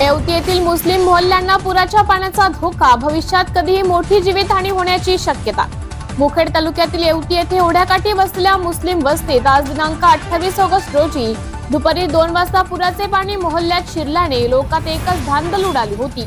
येवती येथील मुस्लिम मोहल्ल्यांना पुराच्या पाण्याचा धोका भविष्यात कधीही मोठी जीवितहानी होण्याची शक्यता. मुखेड तालुक्यातील येवती येथे ओढ्याकाठी बसलेल्या मुस्लिम वस्तीत आज दिनांक अठ्ठावीस ऑगस्ट रोजी दुपारी दोन वाजता पुराचे पाणी मोहल्ल्यात शिरल्याने लोकात एकच धांदल उडाली होती.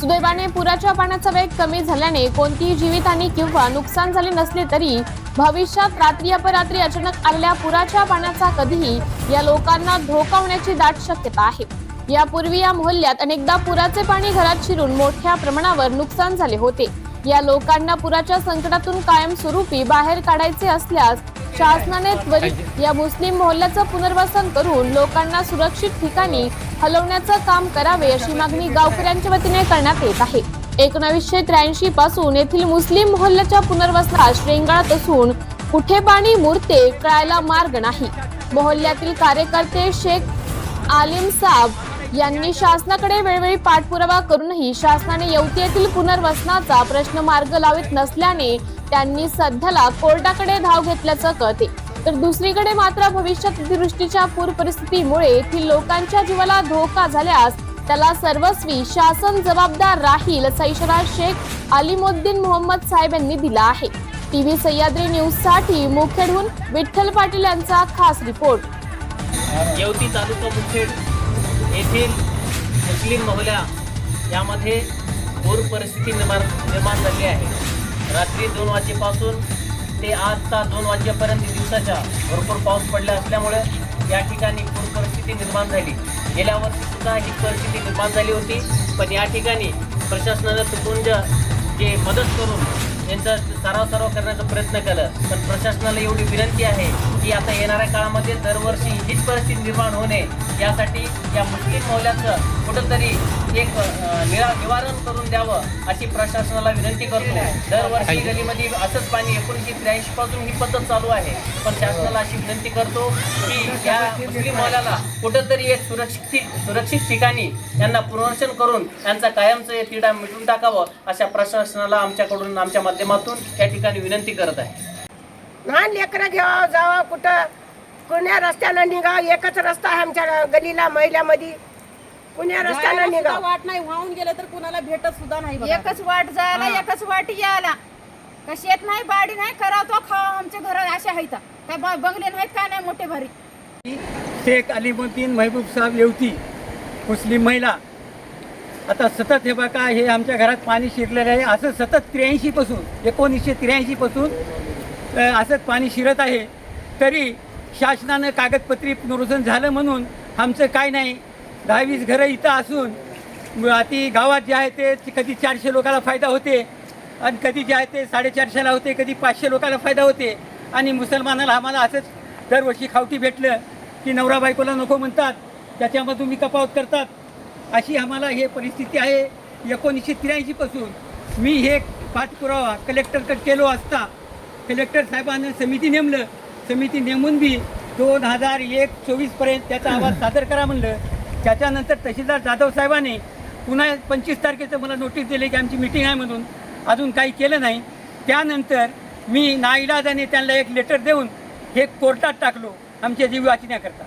सुदैवाने पुराच्या पाण्याचा वेग कमी झाल्याने कोणतीही जीवितहानी किंवा नुकसान झाले नसले तरी भविष्यात रात्री अपरात्री अचानक आलेल्या पुराच्या पाण्याचा कधीही या लोकांना धोका होण्याची दाट शक्यता आहे. यापूर्वी या मोहल्ल्यात अनेकदा पुराचे पाणी घरात शिरून मोठ्या प्रमाणावर नुकसान झाले होते. या लोकांना पुराच्या संकटातून कायमस्वरूपी बाहेर काढायचे असल्यास शासनाने त्वरित या मुस्लिम मोहल्ल्याचं पुनर्वसन करून लोकांना सुरक्षित ठिकाणी हलवण्याचं काम करावे अशी मागणी गावकऱ्यांच्या वतीने करण्यात येत आहे. एकोणावीसशे त्र्याऐंशी पासून येथील मुस्लिम मोहल्ल्याच्या पुनर्वसनास रेंगाळत असून कुठे पाणी मुरते कळायला मार्ग नाही. मोहल्ल्यातील कार्यकर्ते शेख आलिम साब यांनी शासनाकडे वेळोवेळी पाठपुरावा करूनही शासनाने येवती येथील पुनर्वसनाचा प्रश्न मार्ग लावित नसल्याने त्यांनी सध्याला कोर्टाकडे धाव घेतल्याचं कळते. तर दुसरीकडे मात्र भविष्यात दृष्टीच्या पूर परिस्थितीमुळे येथील लोकांच्या जीवाला धोका झाल्यास त्याला सर्वस्वी शासन जबाबदार राहील असा इशारा शेख अलिमुद्दीन मोहम्मद साहेब यांनी दिला आहे. टीव्ही सह्याद्री न्यूजसाठी मुखेडहून विठ्ठल पाटील यांचा खास रिपोर्ट. येवती तालुका मुखेड येथील मुस्लिम मोहल्या यामध्ये पूर परिस्थिती निर्माण निर्माण झाली आहे. रात्री दोन वाजेपासून ते आजचा दोन वाजेपर्यंत दिवसाच्या भरपूर पाऊस पडला असल्यामुळे या ठिकाणी पूर परिस्थिती निर्माण झाली. गेल्या वर्षीसुद्धा ही परिस्थिती निर्माण झाली होती. पण या ठिकाणी प्रशासनानं तुटुंज जे मदत करून यांचा सराव सराव करण्याचा प्रयत्न केला. पण प्रशासनाला एवढी विनंती आहे की आता येणाऱ्या काळामध्ये दरवर्षी हीच परिस्थिती निर्माण होणे यासाठी या मुस्लिम मौल्याचं कुठंतरी एक निरा निवारण करून द्यावं अशी प्रशासनाला विनंती करतो. दरवर्षी गलीमध्ये असंच पाणी एकोणीसशे त्र्याऐंशी पासून ही पद्धत चालू आहे. पण शासनाला अशी विनंती करतो की या मुस्लिम मौल्याला कुठंतरी एक सुरक्षित सुरक्षित ठिकाणी यांना पुनर्वसन करून यांचा कायमचं हे तिढा मिटून टाकावं अशा प्रशासनाला आमच्याकडून आमच्या माध्यमातून या ठिकाणी विनंती करत आहे. लहान लेकरं घ्यावं जावं कुठं? पुण्या रस्त्यानं निघा एकच रस्ता आहे आमच्या गलीला महिल्यामध्ये पुण्या रस्त्यानं निघा वाट नाही वाहून गेलं तर कुणाला भेटत सुद्धा नाही बघा. एकच वाट जायला एकच वाट यायला. का शेत नाही बाडी नाही करा तो खावा आमच्या घरात अशा आहेत. काय ब- बंगले नाहीत काय नाही मोठे भारी. शेख अलिमुद्दीन महबूब साहेब येवती मुस्लिम महिला. आता सतत हे बघा हे आमच्या घरात पाणी शिरलेलं आहे. असं सतत त्र्याऐंशीपासून एकोणीसशे त्र्याऐंशीपासून असंच पाणी शिरत आहे. तरी शासनानं कागदपत्री पुनर्वसन झालं म्हणून आमचं काय नाही. दहावीस घरं इथं असून ती गावात जे आहे ते कधी चारशे लोकांना फायदा होते आणि कधी जे आहे ते साडेचारशेला होते कधी पाचशे लोकांना फायदा होते. आणि मुसलमानाला आम्हाला असंच दरवर्षी खावटी भेटलं की नवरा बायकोला नको म्हणतात. त्याच्यामधून मी कपावत करतात. अशी आम्हाला हे परिस्थिती आहे. एकोणीसशे त्र्याऐंशीपासून मी हे पाठपुरावा कलेक्टरकडे केलो असता कलेक्टर साहेबांनी समिती नेमलं. समिती नेमून बी दोन हजार एक चोवीसपर्यंत त्याचा आवाज सादर करा म्हणलं. त्याच्यानंतर तहसीलदार जाधव साहेबांनी पुन्हा पंचवीस तारखेचं मला नोटीस दिली की आमची मिटिंग आहे म्हणून. अजून काही केलं नाही. त्यानंतर मी नाईलाजाने त्यांना एक लेटर देऊन हे कोर्टात टाकलो. आमच्या जीव वाचण्याकरता.